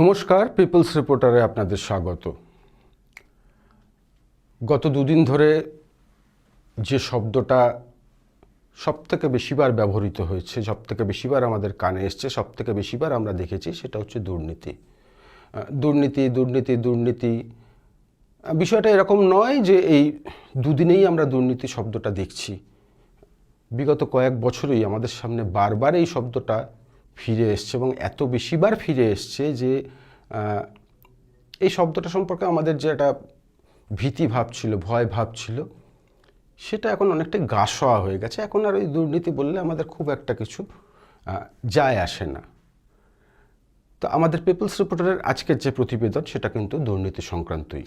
নমস্কার পিপলস রিপোর্টারে আপনাদের স্বাগত। গত দুদিন ধরে যে শব্দটা সব থেকে বেশিবার ব্যবহৃত হয়েছে সব থেকে বেশিবার আমাদের কানে এসছে সব থেকে বেশিবার আমরা দেখেছি, সেটা হচ্ছে দুর্নীতি। দুর্নীতি দুর্নীতি দুর্নীতি বিষয়টা এরকম নয় যে এই দুদিনেই আমরা দুর্নীতি শব্দটা দেখছি। বিগত কয়েক বছরই আমাদের সামনে বারবার এই শব্দটা ফিরে এসছে এবং এত বেশিবার ফিরে এসছে যে এই শব্দটা সম্পর্কে আমাদের যে একটা ভীতি ভাব ছিল, ভয় ভাব ছিল, সেটা এখন অনেকটা গা গাসোয়া হয়ে গেছে। এখন আর ওই দুর্নীতি বললে আমাদের খুব একটা কিছু যায় আসে না। তো আমাদের পিপলস রিপোর্টারের আজকের যে প্রতিবেদন, সেটা কিন্তু দুর্নীতি সংক্রান্তই।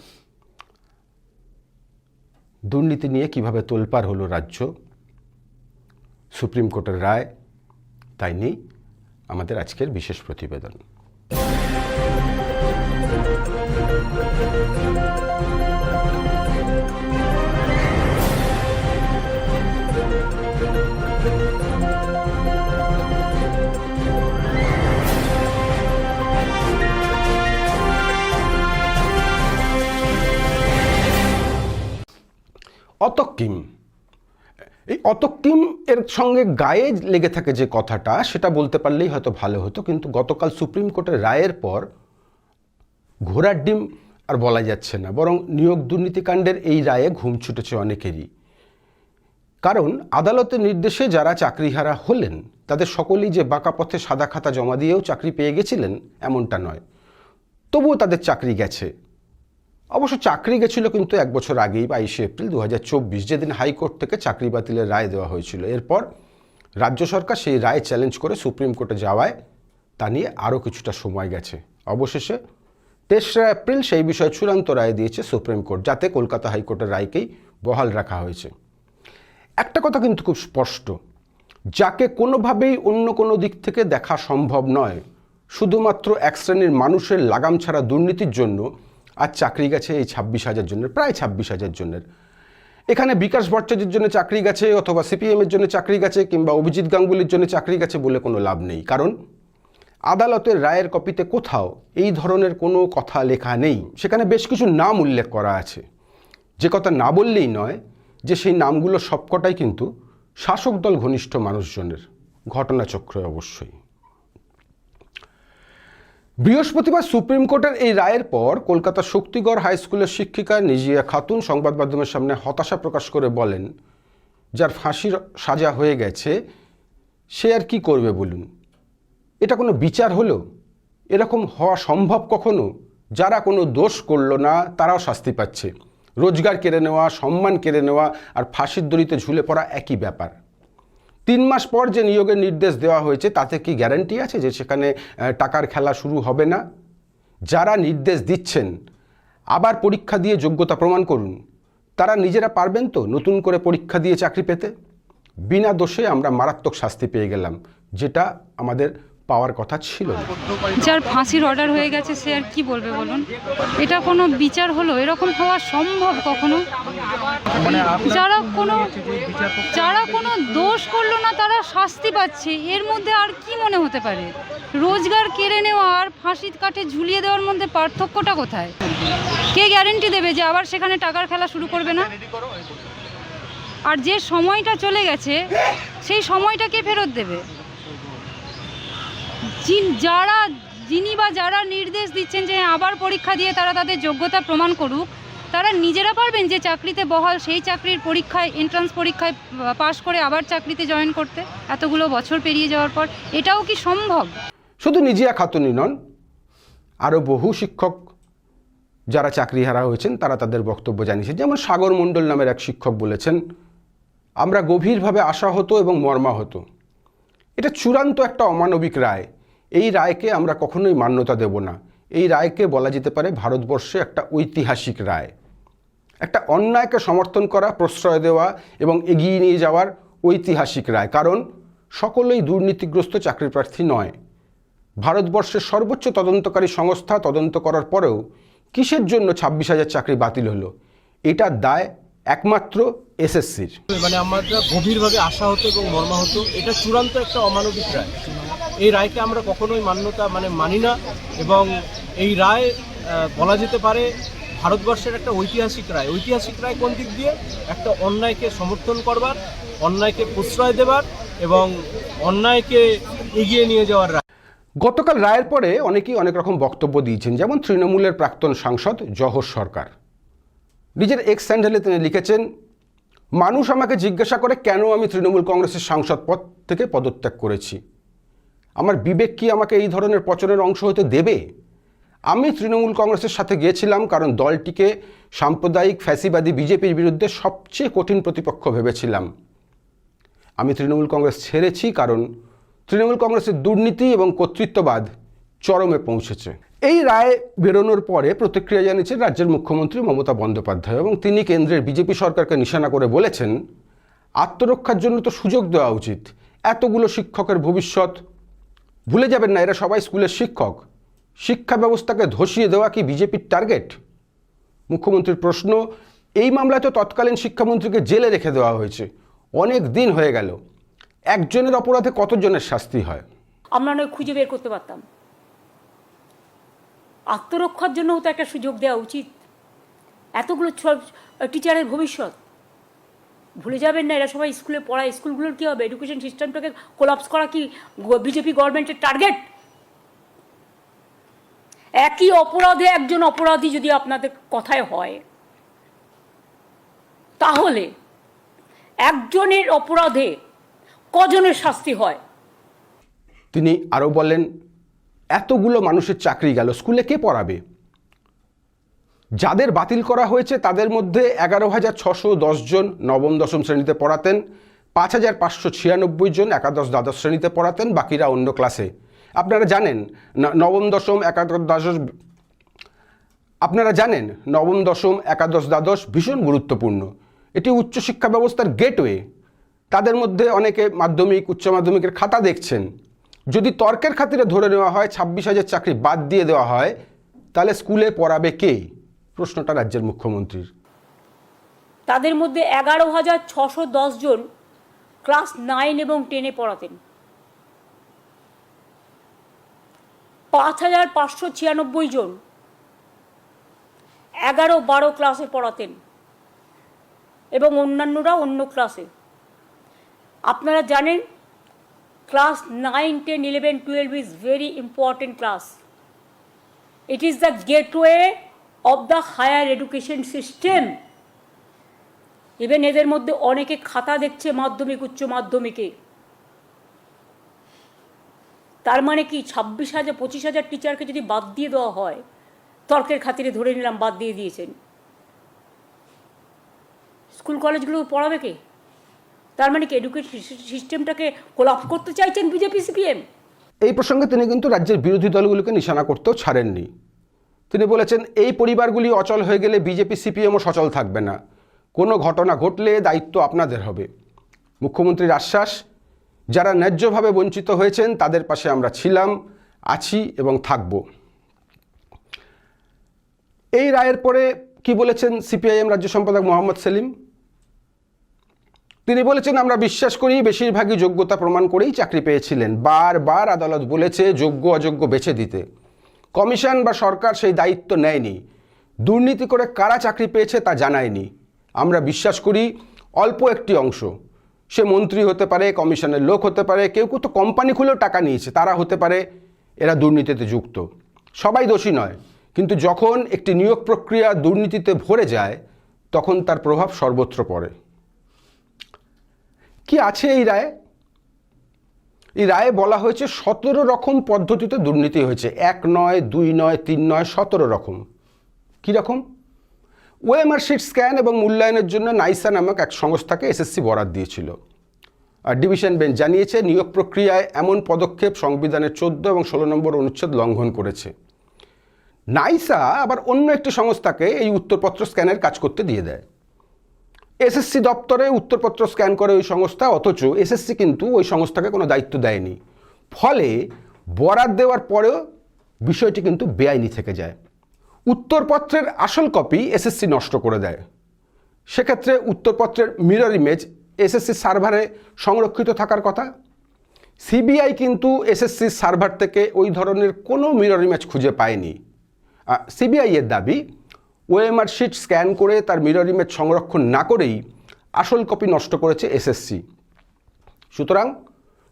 দুর্নীতি নিয়ে কীভাবে তোলপার হলো রাজ্য, সুপ্রিম কোর্টের রায়, তাই নিয়ে আমাদের আজকের বিশেষ প্রতিবেদন। অতক্কিম এই অতক্কিম এর সঙ্গে গায়ে লেগে থাকে যে কথাটা, সেটা বলতে পারলেই হয়তো ভালো হতো, কিন্তু গতকাল সুপ্রিম কোর্টের রায়ের পর ঘোড়ার ডিম আর বলা যাচ্ছে না, বরং নিয়োগ দুর্নীতিকাণ্ডের এই রায়ে ঘুম ছুটেছে অনেকেরই। কারণ আদালতের নির্দেশে যারা চাকরিহারা হলেন, তাদের সকলেই যে বাঁকা পথে সাদা খাতা জমা দিয়েও চাকরি পেয়ে গেছিলেন, এমনটা নয়। তবুও তাদের চাকরি গেছে। অবশ্য চাকরি গেছিল কিন্তু এক বছর আগেই, বাইশে এপ্রিল দু হাজার চব্বিশ, যেদিন হাইকোর্ট থেকে চাকরি বাতিলের রায় দেওয়া হয়েছিল। এরপর রাজ্য সরকার সেই রায় চ্যালেঞ্জ করে সুপ্রিম কোর্টে যাওয়ায় তা নিয়ে আরও কিছুটা সময় গেছে। অবশেষে তেসরা এপ্রিল সেই বিষয়ে চূড়ান্ত রায় দিয়েছে সুপ্রিম কোর্ট, যাতে কলকাতা হাইকোর্টের রায়কেই বহাল রাখা হয়েছে। একটা কথা কিন্তু খুব স্পষ্ট, যাকে কোনোভাবেই অন্য কোনো দিক থেকে দেখা সম্ভব নয়, শুধুমাত্র এক শ্রেণির মানুষের লাগাম ছাড়া দুর্নীতির জন্য আজ চাকরি গেছে এই ছাব্বিশ হাজার জনের, প্রায় ছাব্বিশ হাজার জনের। এখানে বিকাশ ভট্টাচার্যের জন্য চাকরি গেছে অথবা সিপিএমের জন্য চাকরি গেছে কিংবা অভিজিৎ গাঙ্গুলির জন্য চাকরি গেছে বলে কোনো লাভ নেই। কারণ আদালতের রায়ের কপিতে কোথাও এই ধরনের কোনো কথা লেখা নেই। সেখানে বেশ কিছু নাম উল্লেখ করা আছে। যে কথা না বললেই নয় যে সেই নামগুলো সবকটাই কিন্তু শাসক দল ঘনিষ্ঠ মানুষজনের ঘটনাচক্রে অবশ্যই। বৃহস্পতিবার সুপ্রিম কোর্টের এই রায়ের পর কলকাতা শক্তিগড় হাই স্কুলের শিক্ষিকা নিজিয়া খাতুন সংবাদ মাধ্যমের সামনে হতাশা প্রকাশ করে বলেন, যার ফাঁসির সাজা হয়ে গেছে, সে আর কি করবে বলুন? এটা কোনো বিচার হলো? এরকম হওয়া সম্ভব কখনো? যারা কোনো দোষ করল না, তারাও শাস্তি পাচ্ছে। রোজগার কেড়ে নেওয়া, সম্মান কেড়ে নেওয়া আর ফাঁসির দড়িতে ঝুলে পড়া একই ব্যাপার। তিন মাস পর যে নিয়োগের নির্দেশ দেওয়া হয়েছে, তাতে কি গ্যারান্টি আছে যে সেখানে টাকার খেলা শুরু হবে না? যারা নির্দেশ দিচ্ছেন, আবার পরীক্ষা দিয়ে যোগ্যতা প্রমাণ করুন। তারা নিজেরা পারবেন তো নতুন করে পরীক্ষা দিয়ে চাকরি পেতে? বিনা দোষে আমরা মারাত্মক শাস্তি পেয়ে গেলাম, যেটা আমাদের পাওয়ার কথা ছিল যার ফাঁসির অর্ডার হয়ে গেছে সে আর কি বলবে বলুন? এটা কোনো বিচার হলো? এরকম হওয়া সম্ভব কখনো? যারা কোনো যারা কোনো দোষ করল না তারা শাস্তি পাচ্ছে। এর মধ্যে আর কি মনে হতে পারে? রোজগার কেড়ে নেওয়া আর ফাঁসির কাঠে ঝুলিয়ে দেওয়ার মধ্যে পার্থক্যটা কোথায়? কে গ্যারেন্টি দেবে যে আবার সেখানে টাকার খেলা শুরু করবে না? আর যে সময়টা চলে গেছে সেই সময়টা কে ফেরত দেবে? যারা, যিনি বা যারা নির্দেশ দিচ্ছেন যে আবার পরীক্ষা দিয়ে তারা তাদের যোগ্যতা প্রমাণ করুক, তারা নিজেরা পারবেন যে চাকরিতে বহাল সেই চাকরির পরীক্ষায় এন্ট্রান্স পরীক্ষায় পাশ করে আবার চাকরিতে জয়েন করতে এতগুলো বছর পেরিয়ে যাওয়ার পর, এটাও কি সম্ভব? শুধু নিজিয়া খাতুনই নন আরও বহু শিক্ষক যারা চাকরিহারা হয়েছেন, তারা তাদের বক্তব্য জানিয়েছেন। যেমন সাগর মণ্ডল নামের এক শিক্ষক বলেছেন, আমরা গভীরভাবে আশাহত এবং মর্মাহত। এটা চূড়ান্ত একটা অমানবিক রায়। এই রায়কে আমরা কখনোই মান্যতা দেব না। এই রায়কে বলা যেতে পারে ভারতবর্ষে একটা ঐতিহাসিক রায়। একটা অন্যায়কে সমর্থন করা, প্রশ্রয় দেওয়া এবং এগিয়ে নিয়ে যাওয়ার ঐতিহাসিক রায়। কারণ সকলেই দুর্নীতিগ্রস্ত চাকরি প্রার্থী নয়। ভারতবর্ষের সর্বোচ্চ তদন্তকারী সংস্থা তদন্ত করার পরেও কিসের জন্য ছাব্বিশ হাজার চাকরি বাতিল হলো? এটার দায় একমাত্র এসএসসির। মানে আমরা গভীরভাবে আশা হতো এবং মর্মাহত। এটা চূড়ান্ত একটা অমানবিক রায়। এই রায়কে আমরা কখনোই মান্যতা মানে মানি না এবং এই রায় বলা যেতে পারে ভারতবর্ষের একটা ঐতিহাসিক রায়। ঐতিহাসিক রায় কোন দিক দিয়ে? একটা অন্যায়কে সমর্থন করবার অন্যায়কে প্রশ্রয় দেবার এবং অন্যায়কে এগিয়ে নিয়ে যাওয়ার রায়। গতকাল রায়ের পরে অনেকেই অনেক রকম বক্তব্য দিয়েছেন যেমন তৃণমূলের প্রাক্তন সাংসদ জহর সরকার। নিজের এক্স স্যান্ডেলে তিনি লিখেছেন, মানুষ আমাকে জিজ্ঞাসা করে, কেন আমি তৃণমূল কংগ্রেসের সাংসদ পদ থেকে পদত্যাগ করেছি? আমার বিবেক কি আমাকে এই ধরনের পচনের অংশ হতে দেবে? আমি তৃণমূল কংগ্রেসের সাথে গিয়েছিলাম কারণ দলটিকে সাম্প্রদায়িক ফ্যাসিবাদী বিজেপির বিরুদ্ধে সবচেয়ে কঠিন প্রতিপক্ষ ভেবেছিলাম। আমি তৃণমূল কংগ্রেস ছেড়েছি কারণ তৃণমূল কংগ্রেসের দুর্নীতি এবং কর্তৃত্ববাদ চরমে পৌঁছেছে। এই রায় বেরোনোর পরে প্রতিক্রিয়া জানিয়েছেন রাজ্যের মুখ্যমন্ত্রী মমতা বন্দ্যোপাধ্যায় এবং তিনি কেন্দ্রের বিজেপি সরকারকে নিশানা করে বলেছেন, আত্মরক্ষার জন্য তো সুযোগ দেওয়া উচিত। এতগুলো শিক্ষকের ভবিষ্যৎ। ভুলে যাবেন না, এরা সবাই স্কুলের শিক্ষক। শিক্ষা ব্যবস্থাকে ধসিয়ে দেওয়া কি বিজেপির টার্গেট? মুখ্যমন্ত্রীর প্রশ্ন, এই মামলায় তো তৎকালীন শিক্ষামন্ত্রীকে জেলে রেখে দেওয়া হয়েছে। অনেক দিন হয়ে গেল। একজনের অপরাধে কতজনের শাস্তি হয়? আমরা খুঁজে বের করতে পারতাম। আত্মরক্ষার জন্যও তো একটা সুযোগ দেওয়া উচিত। এতগুলো টিচারের ভবিষ্যৎ। ভুলে যাবেন না, এরা সবাই স্কুলে পড়ায়। স্কুলগুলোর কী হবে? এডুকেশন সিস্টেমটাকে কোলাপস করা কি বিজেপি গভর্নমেন্টের টার্গেট একই অপরাধে একজন অপরাধী যদি আপনাদের কথায় হয়, তাহলে একজনের অপরাধে কজনের শাস্তি হয়? তিনি আরও বলেন এতগুলো মানুষের চাকরি গেল। স্কুলে কে পড়াবে? যাদের বাতিল করা হয়েছে, তাদের মধ্যে এগারো হাজার ছশো জন নবম, দশম শ্রেণীতে পড়াতেন, পাঁচ হাজার পাঁচশো ছিয়ানব্বই জন একাদশ, দ্বাদশ শ্রেণীতে পড়াতেন, বাকিরা অন্য ক্লাসে। আপনারা জানেন নবম, দশম, একাদশ, দ্বাদশ আপনারা জানেন, নবম, দশম, একাদশ, দ্বাদশ ভীষণ গুরুত্বপূর্ণ। এটি উচ্চশিক্ষা ব্যবস্থার গেটওয়ে। তাদের মধ্যে অনেকে মাধ্যমিক, উচ্চ মাধ্যমিকের খাতা দেখছেন। যদি তর্কের খাতিরে ধরে নেওয়া হয়, ছাব্বিশ হাজার চাকরি বাদ দিয়ে দেওয়া হয়, তাহলে স্কুলে পড়াবে কে? প্রশ্নটা রাজ্যের মুখ্যমন্ত্রীর। তাদের মধ্যে এগারো হাজার ছশো দশ জন ক্লাস নাইন এবং টেনে পড়াতেন। পাঁচ হাজার পাঁচশো ছিয়ানব্বই জন এগারো বারো ক্লাসে পড়াতেন এবং অন্যান্যরা অন্য ক্লাসে। আপনারা জানেন class nine ten eleven twelve is very important class it is the gateway of the higher education system. Even এদের মধ্যে অনেকে খাতা দেখছে মাধ্যমিক, উচ্চ মাধ্যমিকে। তার মানে কি, ছাব্বিশ হাজার, পঁচিশ হাজার টিচারকে যদি বাদ দিয়ে দেওয়া হয়, তর্কের খাতিরে ধরে নিলাম বাদ দিয়ে দিয়েছেন। স্কুল কলেজগুলো পড়াবে কে? তার মানে কি এডুকেশন সিস্টেমটাকে কোলাপ করতে চাইছেন বিজেপি সিপিএম এই প্রসঙ্গে তিনি কিন্তু রাজ্যের বিরোধী দলগুলোকে নিশানা করতেও ছাড়েননি। তিনি বলেছেন, এই পরিবারগুলি অচল হয়ে গেলে বিজেপি সিপিএমও সচল থাকবে না। কোনো ঘটনা ঘটলে দায়িত্ব আপনাদের হবে। মুখ্যমন্ত্রীর আশ্বাস, যারা ন্যায্যভাবে বঞ্চিত হয়েছেন, তাদের পাশে আমরা ছিলাম, আছি এবং থাকব। এই রায়ের পরে কি বলেছেন সিপিআইএম রাজ্য সম্পাদক মোহাম্মদ সেলিম? তিনি বলেছেন, আমরা বিশ্বাস করি, বেশিরভাগই যোগ্যতা প্রমাণ করেই চাকরি পেয়েছিলেন। বারবার আদালত বলেছে যোগ্য, অযোগ্য বেছে দিতে। কমিশন বা সরকার সেই দায়িত্ব নেয়নি। দুর্নীতি করে কারা চাকরি পেয়েছে তা জানায়নি। আমরা বিশ্বাস করি, অল্প একটি অংশ। সে মন্ত্রী হতে পারে, কমিশনের লোক হতে পারে, কেউ কেউ তো কোম্পানি খুলেও টাকা নিয়েছে, তারা হতে পারে, এরা দুর্নীতিতে যুক্ত। সবাই দোষী নয়, কিন্তু যখন একটি নিয়োগ প্রক্রিয়া দুর্নীতিতে ভরে যায়, তখন তার প্রভাব সর্বত্র পড়ে। কি আছে এই রায়ে? এই রায়ে বলা হয়েছে সতেরো রকম পদ্ধতিতে দুর্নীতি হয়েছে। এক নয়, দুই নয়, তিন নয়, সতেরো রকম। কী রকম? ওএমআর শিট স্ক্যান এবং মূল্যায়নের জন্য নাইসা নামক এক সংস্থাকে এসএসসি বরাদ দিয়েছিল। আর ডিভিশন বেঞ্চ জানিয়েছে, নিয়োগ প্রক্রিয়ায় এমন পদক্ষেপ সংবিধানের চোদ্দ এবং ষোলো নম্বর অনুচ্ছেদ লঙ্ঘন করেছে। নাইসা আবার অন্য একটি সংস্থাকে এই উত্তরপত্র স্ক্যানের কাজ করতে দিয়ে দেয়। এসএসসি দপ্তরে উত্তরপত্র স্ক্যান করে ওই সংস্থা, অথচ এসএসসি কিন্তু ওই সংস্থাকে কোনো দায়িত্ব দেয়নি। ফলে বরাদ দেওয়ার পরেও বিষয়টি কিন্তু বেআইনি থেকে যায়। উত্তরপত্রের আসল কপি এসএসসি নষ্ট করে দেয়। সেক্ষেত্রে উত্তরপত্রের মিরর ইমেজ এসএসসি সার্ভারে সংরক্ষিত থাকার কথা। সিবিআই কিন্তু এসএসসি সার্ভার থেকে ওই ধরনের কোনো মিরর ইমেজ খুঁজে পায়নি। সিবিআইয়ের দাবি ওএমআর শিট স্ক্যান করে তার মিরর ইমেজ সংরক্ষণ না করেই আসল কপি নষ্ট করেছে এসএসসি। সুতরাং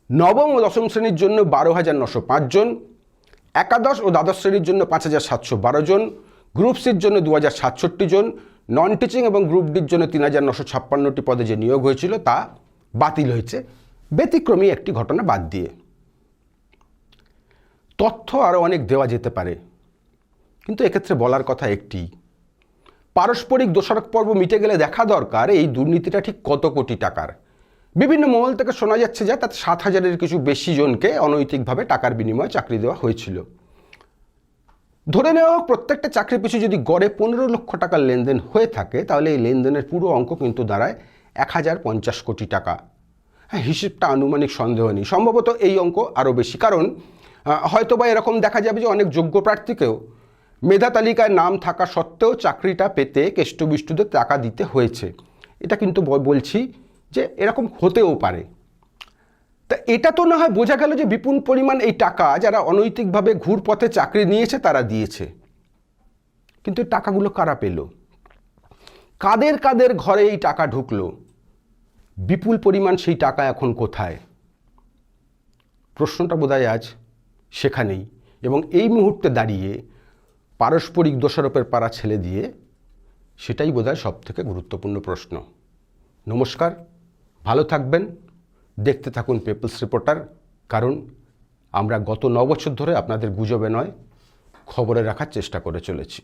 নবম ও দশম শ্রেণির জন্য বারো হাজার নশো পাঁচজন একাদশ ও দ্বাদশ শ্রেণির জন্য পাঁচ হাজার সাতশো বারো জন, গ্রুপ সির জন্য দু হাজার সাতষট্টি জন, নন টিচিং এবং গ্রুপ ডির জন্য তিন হাজার নশো ছাপ্পান্নটি পদে যে নিয়োগ হয়েছিল তা বাতিল হয়েছে। ব্যতিক্রমী একটি ঘটনা বাদ দিয়ে। তথ্য আরও অনেক দেওয়া যেতে পারে, কিন্তু এক্ষেত্রে বলার কথা একটি। পারস্পরিক দোষারোপ পর্ব মিটে গেলে দেখা দরকার এই দুর্নীতিটা ঠিক কত কোটি টাকার। বিভিন্ন মহল থেকে শোনা যাচ্ছে যে তাতে সাত হাজারের কিছু বেশি জনকে অনৈতিকভাবে টাকার বিনিময়ে চাকরি দেওয়া হয়েছিল। ধরে নেওয়া হোক প্রত্যেকটা চাকরি পিছু যদি গড়ে পনেরো লক্ষ টাকার লেনদেন হয়ে থাকে তাহলে এই লেনদেনের পুরো অঙ্ক কিন্তু দাঁড়ায় এক হাজার পঞ্চাশ কোটি টাকা। হ্যাঁ হিসেবটা আনুমানিক সন্দেহ নেই। সম্ভবত এই অঙ্ক আরও বেশি। কারণ আহ, হয়তোবা এরকম দেখা যাবে যে অনেক যোগ্য প্রার্থীকেও মেধা তালিকায় নাম থাকা সত্ত্বেও চাকরিটা পেতে কেষ্টবিষ্টুদের টাকা দিতে হয়েছে। এটা কিন্তু বলছি যে এরকম হতেও পারে। তা এটা তো না হয় বোঝা গেল যে বিপুল পরিমাণ এই টাকা যারা অনৈতিকভাবে ঘুরপথে চাকরি নিয়েছে তারা দিয়েছে। কিন্তু টাকাগুলো কারা পেল? কাদের কাদের ঘরে এই টাকা ঢুকলো? বিপুল পরিমাণ সেই টাকা এখন কোথায়? প্রশ্নটা বোধহয় আজ সেখানেই। এবং এই মুহূর্তে দাঁড়িয়ে পারস্পরিক দোষারোপের পাড়া ছেলে দিয়ে সেটাই বোধহয় সব থেকে গুরুত্বপূর্ণ প্রশ্ন। নমস্কার, ভালো থাকবেন, দেখতে থাকুন পিপলস রিপোর্টার কারণ আমরা গত ন বছর ধরে আপনাদের গুজবে নয়, খবরে রাখার চেষ্টা করে চলেছি।